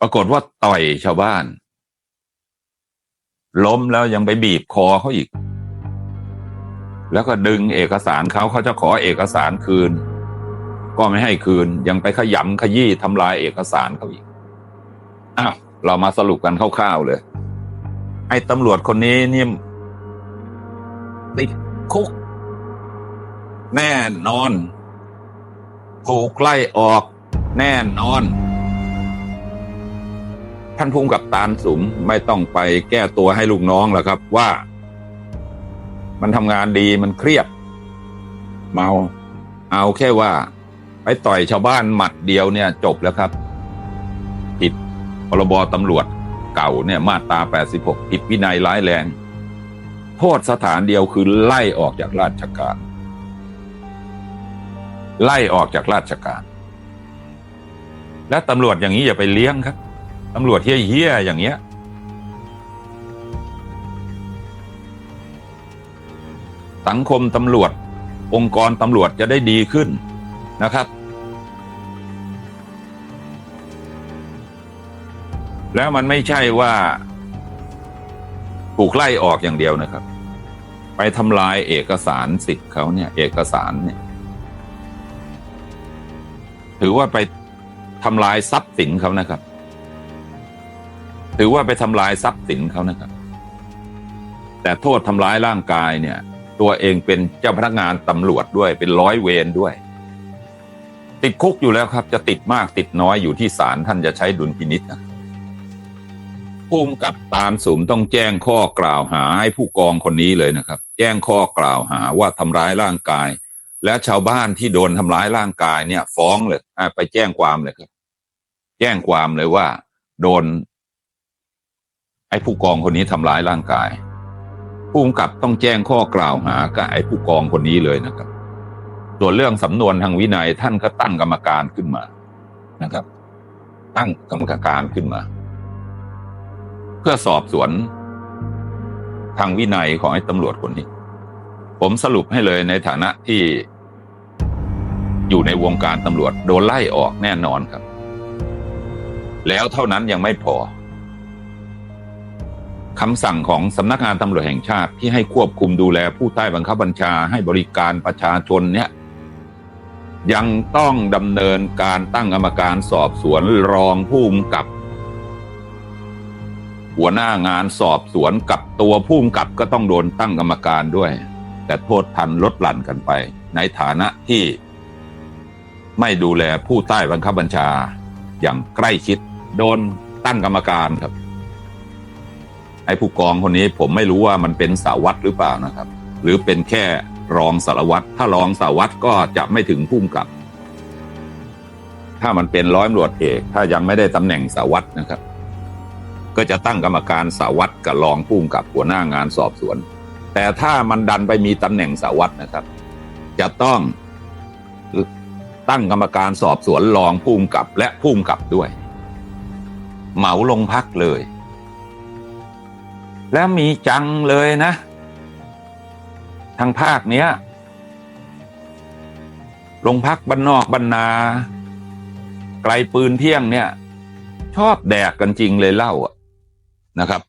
ปรากฏว่าต่อยชาวบ้าน ล้มแล้วยังไปบีบคอเขาอีก แล้วก็ดึงเอกสารเขาเขาจะขอเอกสารคืน ก็ไม่ให้คืนยังไปขยำขยี้ทำลายเอกสารเขาอีกอ้าวเรามาสรุปกันคร่าวๆเลย ไอ้ตำรวจคนนี้นี่ติดคุก แน่นอน ถูกไล่ออก แน่นอน ท่านภูมิกับตาลสุมไม่ต้องไปแก้ตัวให้ลูกน้องหรอกครับว่า มันทำงานดีมันเครียด เมา เอาแค่ว่า ไปต่อยชาวบ้านหมัดเดียวเนี่ย จบแล้วครับ ผิดพรบตำรวจเก่าเนี่ย มาตรา 86 ผิดวินัยร้ายแรง โทษสถานเดียวคือไล่ออกจากราชการ ไล่ออกจากราชการ และตำรวจอย่างนี้อย่าไปเลี้ยงครับ ตำรวจเฮี้ยๆอย่างเงี้ย สังคมตำรวจ องค์กรตำรวจจะได้ดีขึ้นนะครับ แล้วมันไม่ใช่ว่า ถูกไล่ออกอย่างเดียวนะครับ ไปทำลายเอกสารสิทธิ์เขาเนี่ย เอกสารเนี่ย ถือว่าไปทำลายทรัพย์สินเขานะครับ ถือว่าไปทำลายทรัพย์สินเขานะครับ แต่โทษทำร้ายร่างกายเนี่ย ตัวเองเป็นเจ้าพนักงานตำรวจด้วยเป็นร้อยเวรด้วย ติดคุกอยู่แล้วครับ จะติดมากติดน้อยอยู่ที่ศาลท่านจะใช้ดุลพินิษนะภูมิกับตามสุมต้องแจ้งข้อกล่าวหาให้ผู้กองคนนี้เลยนะครับ แจ้งข้อกล่าวหาว่าทำร้ายร่างกาย และชาวบ้านที่โดนทำร้ายร่างกายเนี่ย ฟ้องเลยไปแจ้งความเลยครับ แจ้งความเลยว่า โดน ไอ้ผู้กองคนนี้ทำร้ายร่างกาย ผู้กำกับต้องแจ้งข้อกล่าวหากับไอ้ผู้กองคนนี้เลยนะครับ ส่วนเรื่องสำนวนทางวินัยท่านก็ตั้งกรรมการขึ้นมานะครับ ตั้งกรรมการขึ้นมา เพื่อสอบสวนทางวินัยของไอ้ตำรวจคนนี้ ผมสรุปให้เลยในฐานะที่อยู่ในวงการตำรวจโดนไล่ออกแน่นอนครับ แล้วเท่านั้นยังไม่พอ คำสั่งของสำนักงานตำรวจแห่งชาติที่ให้ควบคุมดูแลผู้ใต้บังคับบัญชาให้บริการประชาชนเนี่ยยังต้องดำเนินการตั้งกรรมการสอบสวนรองผู้กำกับ หัวหน้างานสอบสวนกับตัวผู้กำกับก็ต้องโดนตั้งกรรมการด้วย แต่โทษทันลดหลั่นกันไป ในฐานะที่ ไม่ดูแลผู้ใต้บังคับบัญชาอย่างใกล้ชิด โดนตั้งกรรมการครับ ไอ้ผู้กองคนนี้ผมไม่รู้ว่ามันเป็นสาวัตรหรือเปล่านะครับ หรือเป็นแค่รองสารวัตรถ้ารองสารวัตรก็จะไม่ถึงผู้กำกับ ถ้ามันเป็นร้อยตำรวจเอกถ้ายังไม่ได้ตำแหน่งสารวัตรนะครับ ก็จะตั้งกรรมการสารวัตรกับรองผู้กำกับหัวหน้างานสอบสวน แต่ถ้ามันดันไปมีตำแหน่งสารวัตรนะครับ จะต้องตั้งกรรมการสอบสวนรองผู้กำกับและผู้กำกับด้วย เหมาลงพักเลย แล้วมีจังเลยนะ ทางภาคเนี้ยโรงพักบ้านนอกบ้านนา ไกลปืนเที่ยงเนี่ย ชอบแดกกันจริงเลยเล่าอะนะครับ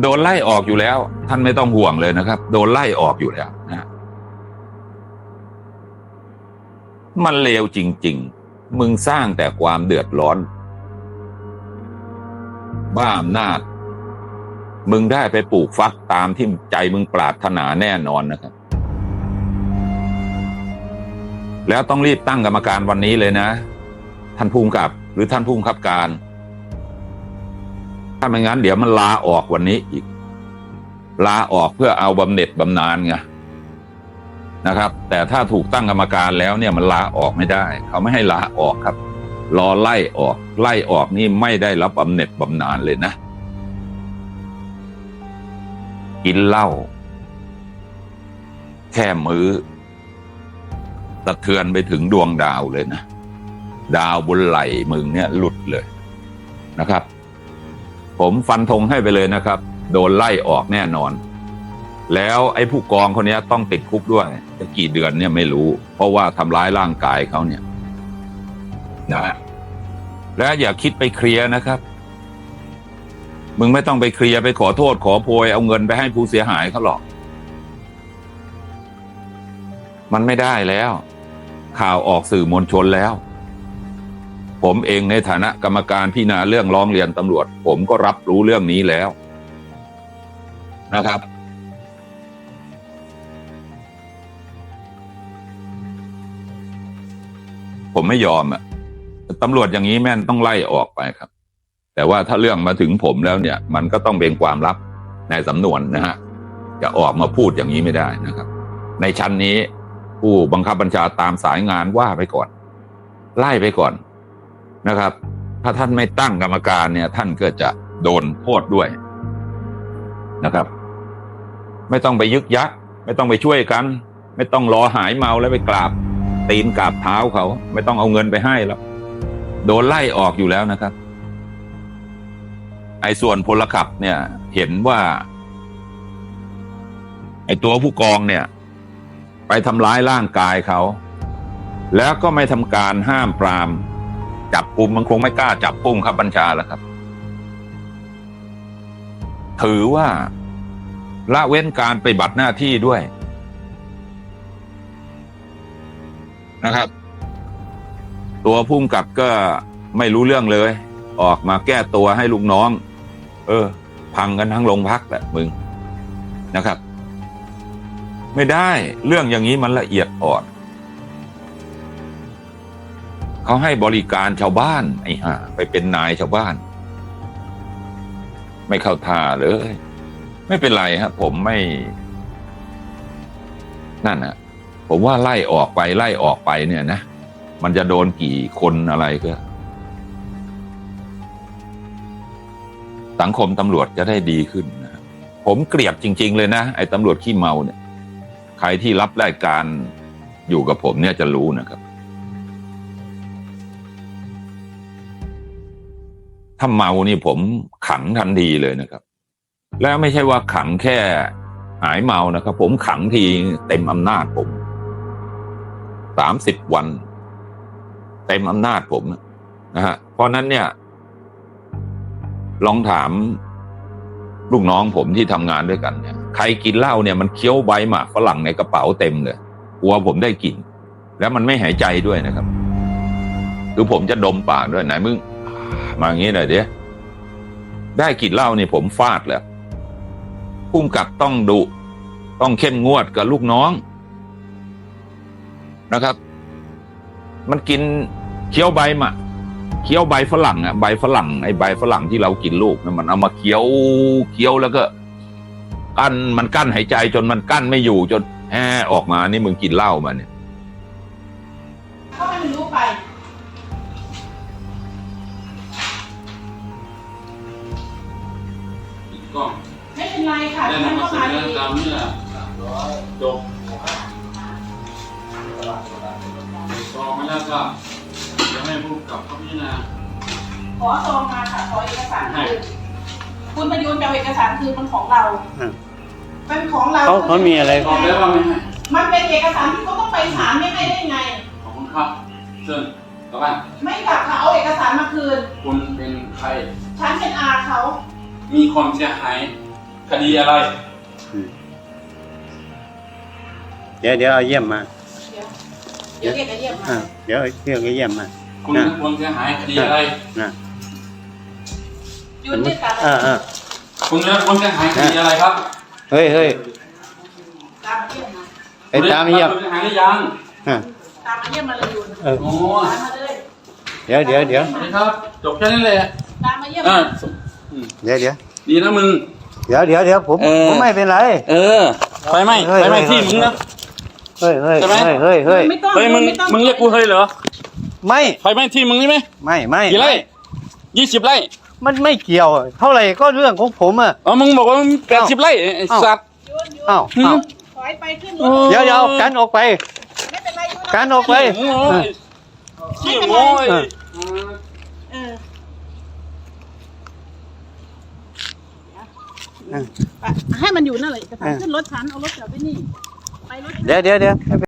โดนไล่ออกอยู่แล้ว ท่านไม่ต้องห่วงเลยนะครับ โดนไล่ออกอยู่แล้วนะมันเลวจริง ๆ มึงสร้างแต่ความเดือดร้อน บ้าอำนาจ มึงได้ไปปลูกฟักตามที่ใจมึงปรารถนาแน่นอนนะครับ แล้วต้องรีบตั้งกรรมการวันนี้เลยนะ ท่านภูมิกับ หรือท่านภูมิคับการ ถ้าไม่งั้น เดี๋ยวมันลาออกวันนี้อีก ลาออกเพื่อเอาบำเหน็จบำนาญไงนะครับ แต่ถ้าถูกตั้งกรรมการแล้วเนี่ยมันลาออกไม่ได้ เขาไม่ให้ลาออกครับ รอไล่ออก ไล่ออกนี่ไม่ได้รับบำเหน็จบำนาญเลยนะ กินเหล้าแค่มือ้อสะเทือนไปถึงดวงดาวเลยนะ ดาวบนไหลมึงเนี่ยหลุดเลยนะครับ ผมฟันธงให้ไปเลยนะครับ โดนไล่ออกแน่นอน แล้วไอ้ผู้กองคนนี้ต้องติดคุกด้วยจะกี่เดือนเนี่ยไม่รู้ เพราะว่าทำร้ายร่างกายเขาเนี่ย นะฮะและอย่าคิดไปเคลียร์นะครับ มึงไม่ต้องไปเคลียร์ไปขอโทษขอโพยเอาเงินไปให้ผู้เสียหายเขาหรอก มันไม่ได้แล้ว ข่าวออกสื่อมวลชนแล้ว ผมเองในฐานะกรรมการพิจารณาเรื่องร้องเรียนตำรวจ ผมก็รับรู้เรื่องนี้แล้วนะครับ ผมไม่ยอมอะ ตำรวจอย่างนี้แม่นต้องไล่ออกไปครับ แต่ว่าถ้าเรื่องมาถึงผมแล้วเนี่ย มันก็ต้องเป็นความลับในสำนวนนะฮะจะออกมาพูดอย่างนี้ไม่ได้นะครับ ในชั้นนี้ผู้บังคับบัญชาตามสายงานว่าไปก่อน ไล่ไปก่อนนะครับ ถ้าท่านไม่ตั้งกรรมการเนี่ย ท่านก็จะโดนโทษด้วยนะครับ ไม่ต้องไปยึกยัก ไม่ต้องไปช่วยกัน ไม่ต้องรอหายเมาแล้วไปกราบตีนกราบเท้าเขา ไม่ต้องเอาเงินไปให้แล้ว โดนไล่ออกอยู่แล้วนะครับ ไอ้ส่วนพลขับเนี่ย เห็นว่า ไอ้ตัวผู้กองเนี่ย ไปทำร้ายร่างกายเขา แล้วก็ไม่ทำการห้ามปราม จับกลุ่มมันคงไม่กล้าจับปุ้มครับบัญชาแล้วครับ ถือว่าละเว้นการไปบัติหน้าที่ด้วยนะครับ ตัวพุ่มกับก็ไม่รู้เรื่องเลย ออกมาแก้ตัวให้ลูกน้อง เออ พังกันทั้งโรงพักแหละมึงนะครับ ไม่ได้เรื่องอย่างนี้มันละเอียดอ่อนเขาให้บริการชาวบ้านไอ้ห่าไปเป็นนายชาวบ้าน ไม่เข้าท่าเลย ไม่เป็นไรครับผมไม่ นั่นนะผมว่าไล่ออกไปไล่ออกไปเนี่ยนะ มันจะโดนกี่คนอะไรก็ สังคมตำรวจจะได้ดีขึ้นนะครับผมเกลียดจริง ๆ เลยนะ ไอ้ตำรวจขี้เมาเนี่ย ใครที่รับรายการอยู่กับผมเนี่ยจะรู้นะครับถ้าเมานี่ผมขังทันทีเลยนะครับ แล้วไม่ใช่ว่าขังแค่หายเมานะครับ ผมขังทีเต็มอำนาจผมสามสิบวัน เต็มอำนาจผมนะฮะเพราะนั้นเนี่ย ลองถามลูกน้องผมที่ทำงานด้วยกันเนี่ยใครกินเหล้าเนี่ยมันเคี้ยวใบหมากฝรั่งในกระเป๋าเต็มเลยกลัวผมได้กลิ่นแล้วมันไม่หายใจด้วยนะครับคือผมจะดมปากด้วยไหนมึงมาอย่างนี้หน่อยเดี๋ยวได้กลิ่นเหล้านี่ผมฟาดแล้วพุ่มกับต้องดุต้องเข้มงวดกับลูกน้องนะครับ มันกินเคี้ยวใบหมากเคี้ยวใบฝรั่งอะใบฝรั่งไอ้ใบฝรั่งที่เรากินลูกนะมันเอามาเคี้ยวเคี้ยวแล้วก็กั้นมันกั้นหายใจจนมันกั้นไม่อยู่จนแอออกมานี่มึงกินเหล้ามาเนี่ยเข้าไปมันรู้ไปก็ไม่เป็นไรค่ะได้ท่านนำมาก็เสมานอดีตามนี่แหละจบ ก็จะให้ผู้กำกับเขาพิจารณาขอซองมาค่ะขอเอกสารคืนคุณประยูนจะเอาเอกสารคืนมันของเราอืมเป็นของเราเขาเขามีอะไร บอกแล้วว่าไม่ให้มันเป็นเอกสารที่เขาต้องไปศาลไม่ให้ได้ไง ขอบคุณครับเชิญกลับบ้านไม่กลับค่ะเอาเอกสารมาคืน คุณเป็นใคร ฉันเป็นอาเขามีความเสียหายคดีอะไร เดี๋ยวเดี๋ยวเอาเยี่ยมมา เดี๋ยวเดี๋ยวเรียกไอ้เยี่ยมมาอ่าเดี๋ยวเรียกเอาเยี่ยมมา คุณมีความเสียหายคดีอะไร นะยูนเรียกตามอ่าอ่าคุณมีความเสียหายคดีอะไรครับเฮ้ยเฮ้ยตามมาเยี่ยมมาไปตามเยี่ยมคุณได้รับความเสียหายหรือยังอ่าตามมาเยี่ยมมาเลยยูนเออโอ้ตามมาเลยเดี๋ยวเดี๋ยวเดี๋ยวสวัสดีครับ จบแค่นี้เลยตามมาเยี่ยมอ่ามาเดี๋ยวเดี๋ยวดีนะมึง เดี๋ยวเดี๋ยวเดี๋ยวผมเออ ผมไม่เป็นไร เออไฟไหม้เฮ้ยไฟไหม้เฮ้ย ที่มึงนะ เฮ้ยเฮ้ยเฮ้ยเฮ้ยเฮ้ยมึงมึงเรียกกูเฮ้ยเหรอไม่ไฟไหม้ที่มึงนี่ไหมไม่ไม่กี่ไร่ยี่สิบไร่มันไม่เกี่ยวเท่าไหร่ก็เรื่องของผมอะอ๋อมึงบอกว่าแปดสิบไร่สัตว์อ้าวห้อยไปขึ้นเดี๋ยวเดี๋ยวกันออกไปกันออกไปให้มันอยู่นั่นแหละเอกสารขึ้นรถฉันเอารถเดี๋ยวไปนี่ Dia.